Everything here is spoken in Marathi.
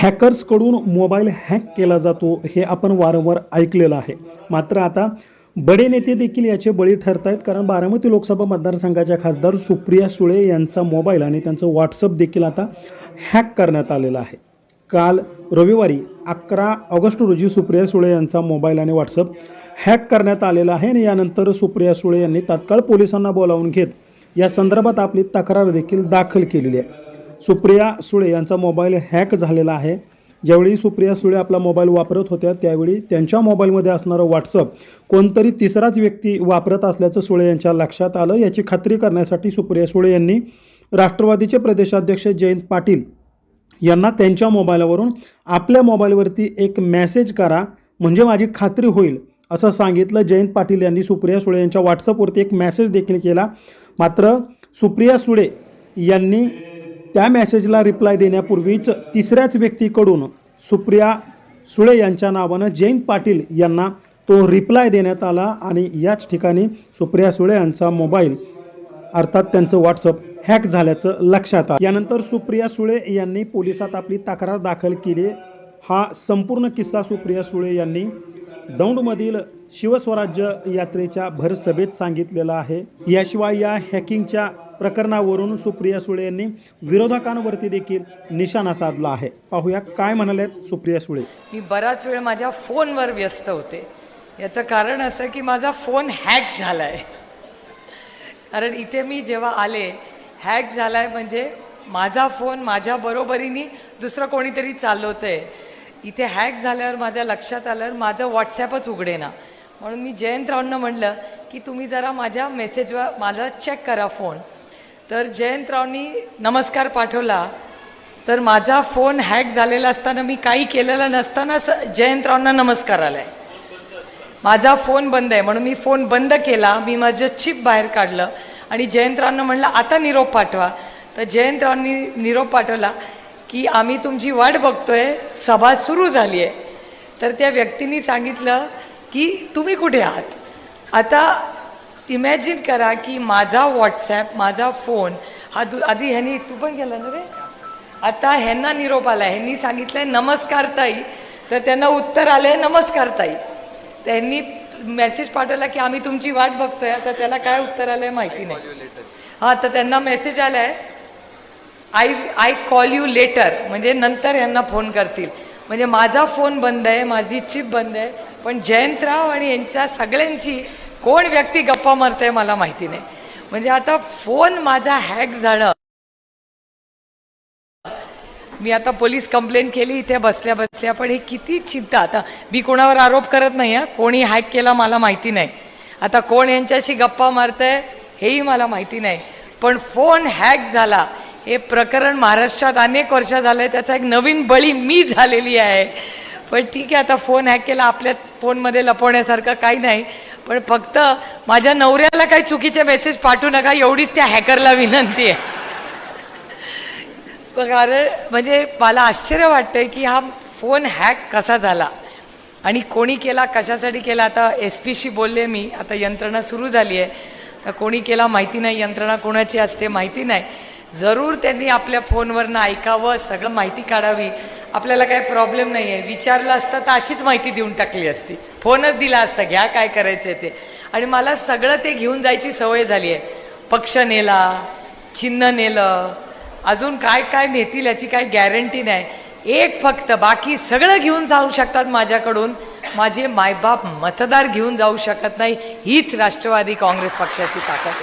हॅकर्सकडून मोबाईल हॅक केला जातो हे आपण वारंवार ऐकलेलं आहे. मात्र आता बडे नेते देखील याचे बळी ठरत आहेत कारण बारामती लोकसभा मतदारसंघाच्या खासदार सुप्रिया सुळे यांचा मोबाईल आणि त्यांचं व्हॉट्सअप देखील आता हॅक करण्यात आलेला आहे. काल रविवारी अकरा ऑगस्ट रोजी सुप्रिया सुळे यांचा मोबाईल आणि व्हॉट्सअप हॅक करण्यात आलेला आहे आणि यानंतर सुप्रिया सुळे यांनी तात्काळ पोलिसांना बोलावून घेत या संदर्भात आपली तक्रार देखील दाखल केलेली आहे. सुप्रिया सुळे यांचा मोबाईल हॅक झालेला आहे. ज्यावेळी सुप्रिया सुळे आपला मोबाईल वापरत होत्या त्यावेळी त्यांच्या मोबाईलमध्ये असणारं व्हॉट्सअप कोणतरी तिसराच व्यक्ती वापरत असल्याचं सुळे यांच्या लक्षात आलं. याची खात्री करण्यासाठी सुप्रिया सुळे यांनी राष्ट्रवादीचे प्रदेशाध्यक्ष जयंत पाटील यांना त्यांच्या मोबाईलवरून आपल्या मोबाईलवरती एक मेसेज करा म्हणजे माझी खात्री होईल असं सांगितलं. जयंत पाटील यांनी सुप्रिया सुळे यांच्या व्हॉट्सअपवरती एक मेसेज देखील केला. मात्र सुप्रिया सुळे यांनी त्या मेसेजला रिप्लाय देण्यापूर्वीच तिसऱ्याच व्यक्तीकडून सुप्रिया सुळे यांच्या नावानं जयंत पाटील यांना तो रिप्लाय देण्यात आला आणि याच ठिकाणी सुप्रिया सुळे यांचा मोबाईल अर्थात त्यांचं व्हॉट्सअप हॅक झाल्याचं लक्षात आलं. यानंतर सुप्रिया सुळे यांनी पोलिसात आपली तक्रार दाखल केली. हा संपूर्ण किस्सा सुप्रिया सुळे यांनी दौंडमधील शिवस्वराज्य यात्रेच्या भरसभेत सांगितलेला आहे. याशिवाय या हॅकिंगच्या प्रकरणावरून सुप्रिया सुळे यांनी विरोधकांवरती देखील निशाणा साधला आहे. पाहूया काय म्हणालेत सुप्रिया सुळे. मी बराच वेळ माझ्या फोनवर व्यस्त होते. याचं कारण असं की माझा फोन हॅक झालाय. कारण इथे मी जेव्हा आले हॅक झालाय म्हणजे माझा फोन माझ्या बरोबरीने दुसरं कोणीतरी चालवतंय. इथे हॅक झाल्यावर माझ्या लक्षात आल्यावर माझं व्हॉट्सॲपच उघडेना. म्हणून मी जयंतरावांना म्हणलं की तुम्ही जरा माझ्या मेसेजवर माझा चेक करा फोन तर जयंतरावनी नमस्कार पाठवला. तर माझा फोन हॅक झालेला असताना मी काही केलेलं नसताना जयंतरावना नमस्कार आलाय. माझा फोन बंद आहे म्हणून मी फोन बंद केला. मी माझं चिप बाहेर काढलं आणि जयंतरावनं म्हणलं आता निरोप पाठवा. तर जयंतरावनी निरोप पाठवला की आम्ही तुमची वाट बघतोय. सभा सुरू झाली आहे. तर त्या व्यक्तींनी सांगितलं की तुम्ही कुठे आहात? आता इमॅजिन करा की माझा व्हॉट्सॲप माझा फोन हा तू आधी ह्यांनी तू पण केला ना रे? आता ह्यांना निरोप आला ह्यांनी सांगितलंय नमस्कार ताई. तर त्यांना उत्तर आलंय नमस्कार ताई. त्यांनी मेसेज पाठवला की आम्ही तुमची वाट बघतोय. आता त्याला काय उत्तर आलंय माहिती नाही. हा तर त्यांना मेसेज आलाय I I call you later म्हणजे नंतर यांना फोन करतील. म्हणजे माझा फोन बंद आहे माझी चिप बंद आहे पण जयंतराव आणि यांच्या सगळ्यांची कोण व्यक्ती गप्पा मारते मला माहिती नाही. म्हणजे आता फोन माझा हॅक झालं. मी आता पोलीस कंप्लेंट केली इथे बसल्या बसल्या पण हे किती चिंता. आता मी कोणावर आरोप करत नाही हा. कोणी हॅक केला मला माहिती नाही. आता कोण यांच्याशी गप्पा मारतंय हेही मला माहिती नाही. पण फोन हॅक झाला. हे प्रकरण महाराष्ट्रात अनेक वर्ष झालंय त्याचा एक नवीन बळी मी झालेली आहे. पण ठीक आहे आता फोन हॅक केला आपल्या फोनमध्ये लपवण्यासारखं काही नाही. पण फक्त माझ्या नवऱ्याला काही चुकीचे मेसेज पाठवू नका एवढीच त्या हॅकरला विनंती आहे. कारण म्हणजे मला आश्चर्य वाटतंय की हा फोन हॅक कसा झाला? आणि कोणी केला कशासाठी केला? आता एस पीशी बोलले मी आता यंत्रणा सुरू झाली आहे. तर कोणी केला माहिती नाही यंत्रणा कोणाची असते माहिती नाही. जरूर त्यांनी आपल्या फोनवरनं ऐकावं सगळं माहिती काढावी. आपल्याला काही प्रॉब्लेम नाही आहे विचारलं असतं तर अशीच माहिती देऊन टाकली असती. फोनच दिला असता घ्या काय करायचं ते. आणि मला सगळं ते घेऊन जायची सवय झाली आहे पक्ष नेला चिन्ह नेलं अजून काय काय नेतील याची काय गॅरंटी नाही. एक फक्त बाकी सगळं घेऊन जाऊ शकतात माझ्याकडून. माझे मायबाप मतदार घेऊन जाऊ शकत नाही. हीच राष्ट्रवादी काँग्रेस पक्षाची ताकद. आहे.